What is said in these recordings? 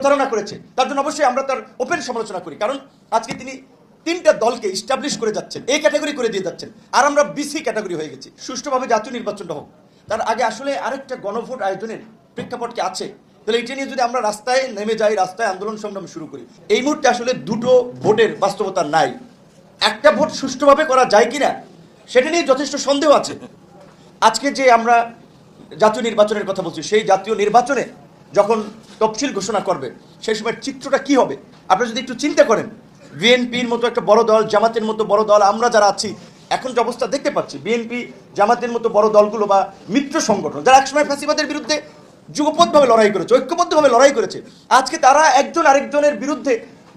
প্রতারণা করেছে, তার জন্য অবশ্যই আমরা তার ওপেন সমালোচনা করি। কারণ আজকে তিনি তিনটা দলকে ইস্টাবলিশ করে যাচ্ছেন এই ক্যাটাগরি করে দিয়ে যাচ্ছেন, আর আমরা বিসি ক্যাটাগরি হয়ে গেছি। সুষ্ঠুভাবে জাতীয় নির্বাচনটা হোক। তার আগে আসলে আরেকটা গণভোট আয়োজনের প্রেক্ষাপট কি আছে? তাহলে এটা নিয়ে যদি আমরা রাস্তায় নেমে যাই, রাস্তায় আন্দোলন সংগ্রাম শুরু করি, এই মুহূর্তে আসলে দুটো ভোটের বাস্তবতা নাই। একটা ভোট সুষ্ঠুভাবে করা যায় কিনা, সেটা নিয়ে যথেষ্ট সন্দেহ আছে। আজকে যে আমরা জাতীয় নির্বাচনের কথা বলছি, সেই জাতীয় নির্বাচনে যখন তফসিল ঘোষণা করবে, সেই সময় চিত্রটা কি হবে? আপনারা যদি একটু চিন্তা করেন, বিএনপির মতো একটা বড় দল, জামাতের মতো বড় দল, আমরা যারা আছি, এখন যে অবস্থা দেখতে পাচ্ছি, বিএনপি, জামাতের মতো বড় দলগুলো বা মিত্র সংগঠন, যারা একসময় ফ্যাসিবাদের বিরুদ্ধে যুগপথভাবে লড়াই করেছে, ঐক্যবদ্ধভাবে লড়াই করেছে, আজকে তারা একজন আরেকজনের বিরুদ্ধে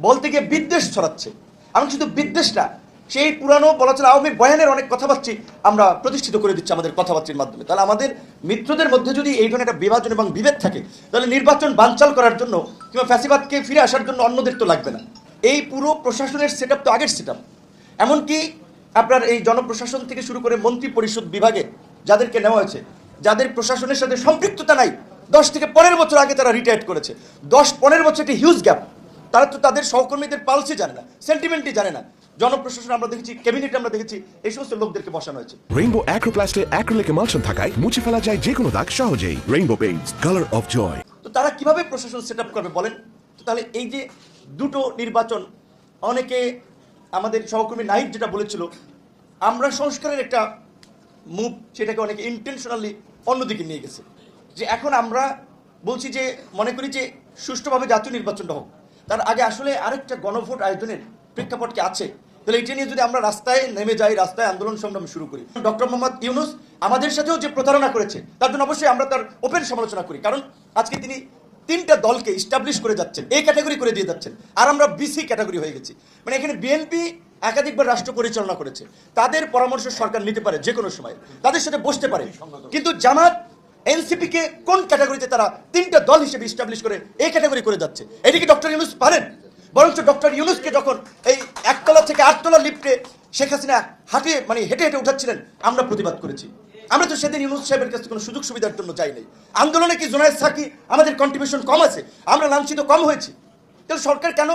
বলতে গিয়ে বিদ্বেষ ছড়াচ্ছে। আমি শুধু বিদ্বেষ না সেই পুরানো বলা চলে আওয়ামী বয়ানের অনেক কথাবার্তি আমরা প্রতিষ্ঠিত করে দিচ্ছি আমাদের কথাবার্তির মাধ্যমে। তাহলে আমাদের মিত্রদের মধ্যে যদি এই ধরনের একটা বিভাজন এবং বিভেদ থাকে, তাহলে নির্বাচন বানচাল করার জন্য কিংবা ফ্যাসিবাদকে ফিরে আসার জন্য অন্যদের তো লাগবে না। এই পুরো প্রশাসনের সেট তো আগের সেট এমনকি আপনার এই জনপ্রশাসন থেকে শুরু করে মন্ত্রী পরিষদ বিভাগে যাদেরকে নেওয়া হয়েছে, যাদের প্রশাসনের সাথে সম্পৃক্ততা নাই, দশ থেকে পনেরো বছর আগে তারা রিটায়ার করেছে। দশ পনেরো বছর একটি হিউজ গ্যাপ তারা তো তাদের সহকর্মীদের পালসে জানে না সেন্টিমেন্টই জানে না। জনপ্রশাসন আমরা দেখেছি ক্যাবিনেট আমরা দেখেছি এই সমস্ত লোকদেরকে বসানো হয়েছে। রেইনবো অ্যাক্রোপ্লাস্টে অ্যাক্রিলিক এমালশন থাকায় মুছে ফেলা যায় যে কোনো দাগ সহজেই। Rainbow Paints colour of joy তো তারা কীভাবে প্রশাসন সেট করবে বলেন? তো তাহলে এই যে দুটো নির্বাচন অনেকে আমাদের সহকর্মী নাহিদ যেটা বলেছিল আমরা সংস্কারের একটা মুভ সেটাকে অনেকে ইন্টেনশনালি অন্যদিকে নিয়ে গেছে। যে এখন আমরা বলছি যে মনে করি যে সুষ্ঠুভাবে জাতীয় নির্বাচনটা হোক তার আগে আসলে আরেকটা গণভোট আয়োজনের প্রেক্ষাপট কি আছে। তাহলে এটা নিয়ে যদি আমরা রাস্তায় নেমে যাই, রাস্তায় আন্দোলন সংগ্রাম শুরু করি। ডক্টর মোহাম্মদ ইউনুস আমাদের সাথেও যে প্রতারণা করেছে, তার জন্য অবশ্যই আমরা তার ওপেন সমালোচনা করি। কারণ আজকে তিনি তিনটা দলকে ইস্টাবলিশ করে যাচ্ছেন এই ক্যাটাগরি করে দিয়ে যাচ্ছেন। আর আমরা বিসি ক্যাটাগরি হয়ে গেছি। মানে এখানে বিএনপি একাধিকবার রাষ্ট্র পরিচালনা করেছে। তাদের পরামর্শ সরকার নিতে পারে যে কোনো সময়। তাদের সাথে বসতে পারে। কিন্তু জামাত এনসিপি কে কোন ক্যাটাগরিতে তারা তিনটা দল হিসেবে ইস্টাবলিশ করে, এই ক্যাটাগরি করে যাচ্ছে? এদিকে ডক্টর ইউনুস পারেন? বরঞ্চ ডক্টর ইউনুসকে যখন এই একতলা থেকে আটতলা লিফটে শেখ হাসিনা হাঁটিয়ে মানে হেঁটে হেঁটে উঠাচ্ছিলেন, আমরা প্রতিবাদ করেছি। আমরা তো সেদিন ইউনুস সাহেবের কাছে কোনো সুযোগ সুবিধার জন্য চাই নাই। আন্দোলনে কি জোনায়েদ সাকি আমাদের কন্ট্রিবিউশন কম আছে? আমরা লাঞ্ছিত কম হয়েছি। তাহলে সরকার কেন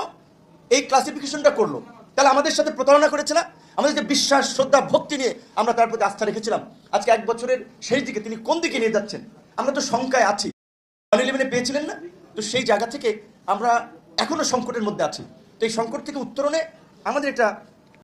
এই ক্লাসিফিকেশনটা করল? তাহলে আমাদের সাথে প্রতারণা করেছে না? আমাদের যে বিশ্বাস, শ্রদ্ধা, ভক্তি নিয়ে আমরা তার প্রতি আস্থা রেখেছিলাম। আজকে এক বছরের শেষ দিকে তিনি কোন দিকে নিয়ে যাচ্ছেন? আমরা তো শঙ্কায় আছি। ওয়ান ইলেভেনে পেয়েছিলেন না? তো সেই জায়গা থেকে আমরা এখনও সংকটের মধ্যে আছি। তো এই সংকট থেকে উত্তরণে আমাদের একটা